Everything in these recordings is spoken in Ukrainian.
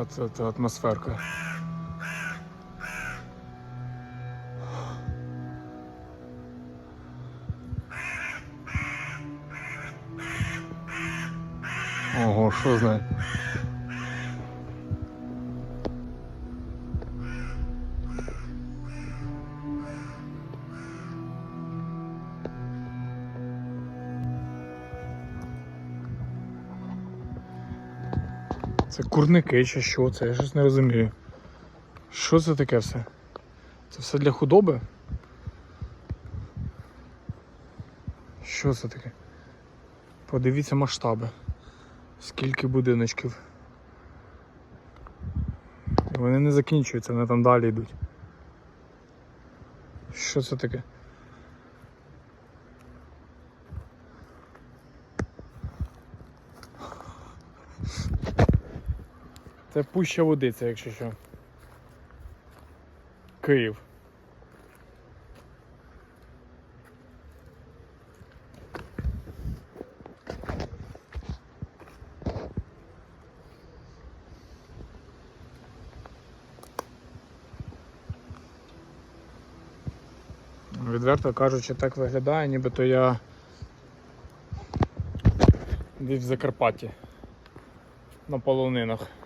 Оце та атмосферка. Ого, що знає. Курники чи що? Це я щось не розумію. Що це таке все? Це все для худоби? Що це таке? Подивіться масштаби. Скільки будиночків. Вони не закінчуються, вони там далі йдуть. Що це таке? Це пуща водиця, якщо що. Київ. Відверто кажучи, так виглядає, нібито я десь в Закарпатті на полонинах.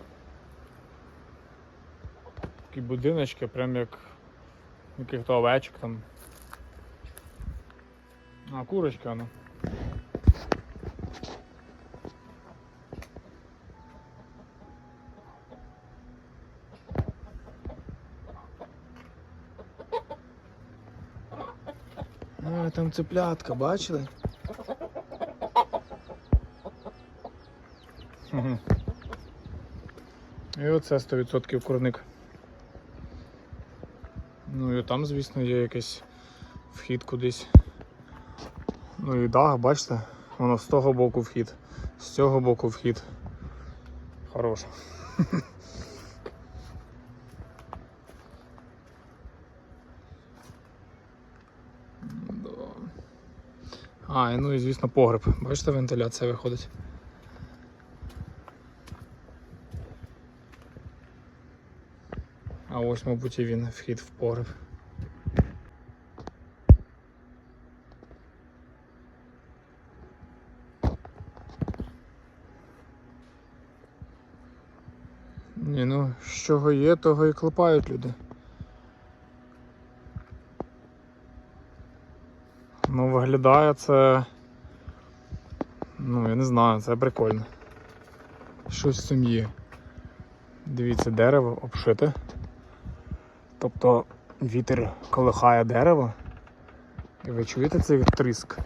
Такі будиночки, прям як яких-то овечок там. А, курочка, ну. А, там цеплятка, бачили? Мгм. І оце 100% курник. Ну і там, звісно, є якийсь вхід кудись. Ну і дах, бачите, воно з того боку вхід, з цього боку вхід. Хорош. А, ну і звісно погреб. Бачите, вентиляція виходить. Ось, мабуть, і він вхід в погреб. Ні, ну, з чого є, того і клепають люди. Ну, виглядає це. Ну, я не знаю, це прикольно. Щось цим є. Дивіться, дерево обшите. Тобто вітер колихає дерево. І ви чуєте цей тріск?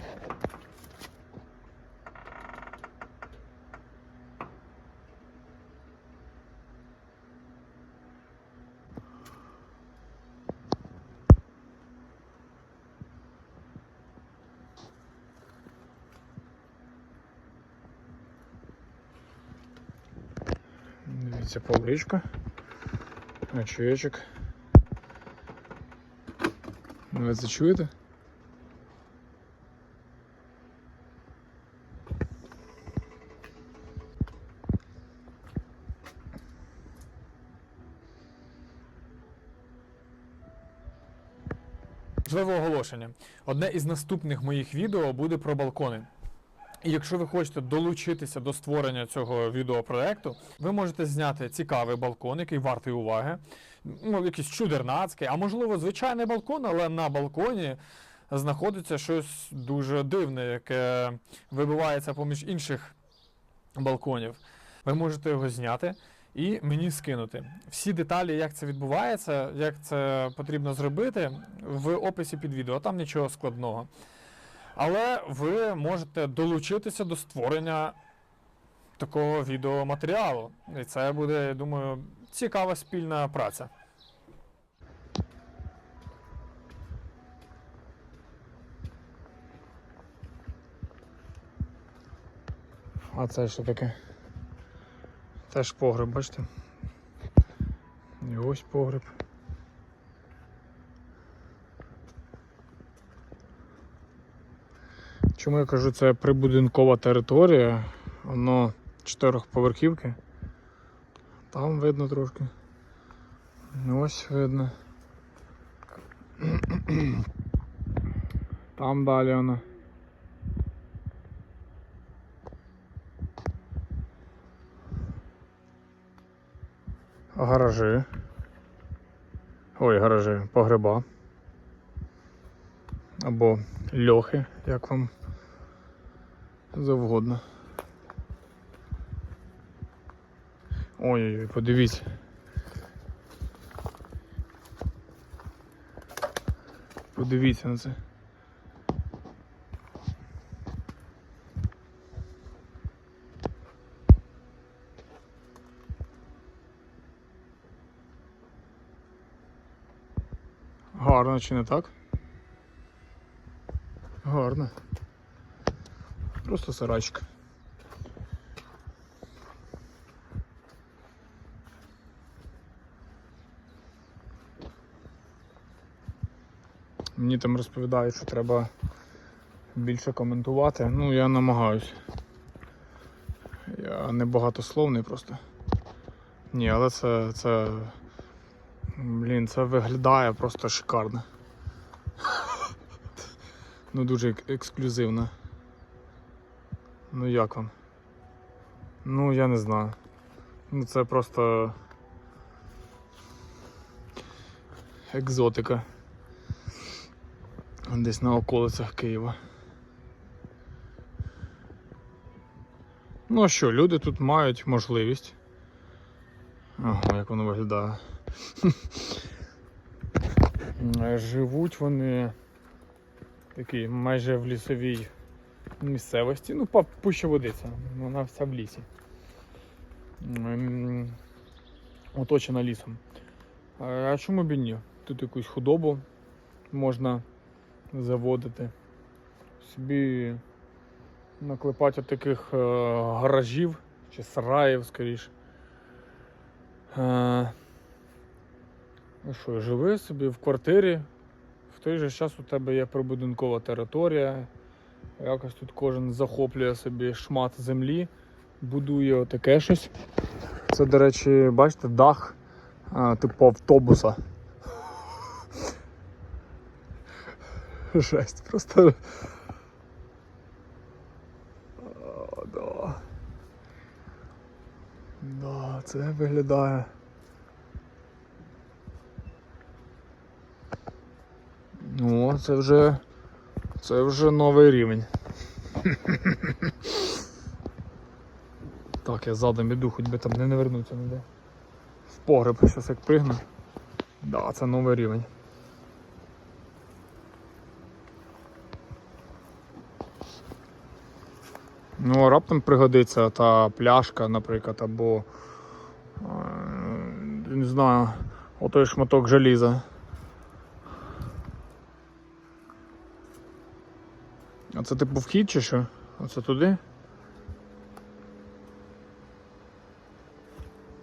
Дивіться, поличка, очечок. Ну, Ви це чуєте? Важливе оголошення. Одне із наступних моїх відео буде про балкони. Якщо ви хочете долучитися до створення цього відеопроекту, ви можете зняти цікавий балкон, який вартий уваги. Ну, якийсь чудернацький, а можливо, звичайний балкон, але на балконі знаходиться щось дуже дивне, яке вибивається поміж інших балконів. Ви можете його зняти і мені скинути. Всі деталі, як це відбувається, як це потрібно зробити, в описі під відео. Там нічого складного. Але ви можете долучитися до створення такого відеоматеріалу. І це буде, я думаю, цікава спільна праця. А це що таке? Теж погреб, бачите? І ось погреб. Чому я кажу, це прибудинкова територія, воно чотирьохповерхівки. Там видно трошки. Ось видно. Там далі воно. Гаражі. Ой, гаражі, погреба. Або льохи, як вам завгодно. Ой-ой-ой, подивіться. Подивіться на це. Гарно чи не так? Гарно. Просто сарайчик. Мені там розповідають, що треба більше коментувати. Ну, я намагаюсь. Я не багатословний просто. Ні, але це, це. Блін, це виглядає просто шикарно. Ну дуже ек- ексклюзивно. Ну як вам? Ну я не знаю. Ну це просто екзотика. Десь на околицях Києва. Ну а що, люди тут мають можливість. Ага, як воно виглядає. Живуть вони такі майже в лісовій місцевості. Ну, пуща водиця, вона вся в лісі. Оточена лісом. А чому б і ні? Тут якусь худобу можна заводити. Собі наклепати таких е, гаражів чи сараїв, скоріше. Е, Ну що, живи собі в квартирі, в той же час у тебе є прибудинкова територія. Якось тут кожен захоплює собі шмат землі, будує отаке щось. Це, до речі, бачите, дах а, типу автобуса. Жесть, просто. О, да. Да, це виглядає. Ну, це вже. Це вже новий рівень. Так, я задом іду, хоч би там не навернуться ніде. В погреб щас як пригну. Да, це новий рівень. Ну, а раптом пригодиться та пляшка, наприклад, або е, не знаю, отой шматок желіза. Це типу вхід чи що? Оце туди?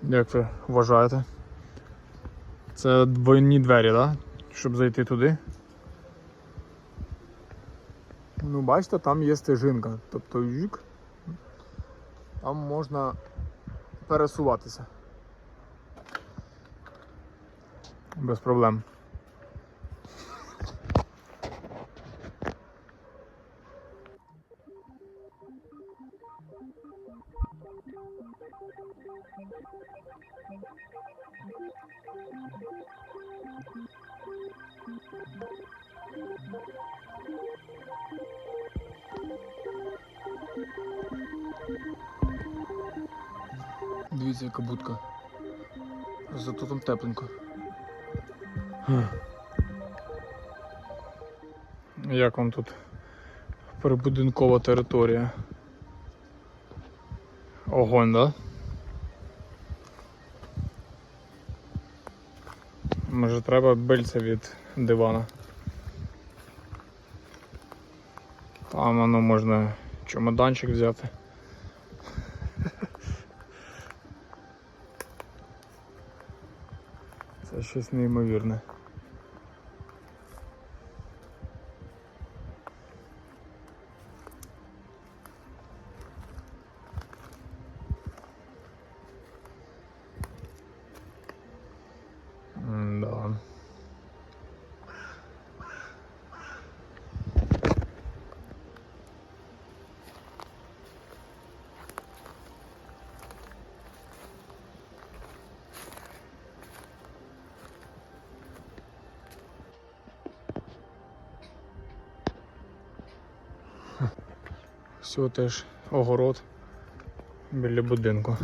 Як ви вважаєте? Це двойні двері, так? Да? Щоб зайти туди. Ну, бачите, там є стежинка. Тобто юк. Там можна пересуватися. Без проблем. Дивіться, яка будка. Зато там тепленько. Як вам тут прибудинкова територія? Огонь, да? Може треба бильце від дивана. Там воно можна чемоданчик взяти. Це щось неймовірне. Ось теж огород біля будинку.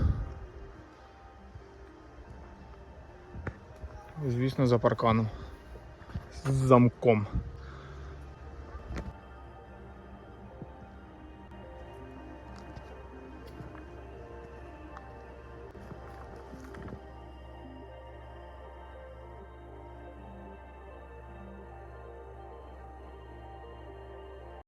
Звісно, за парканом. З замком.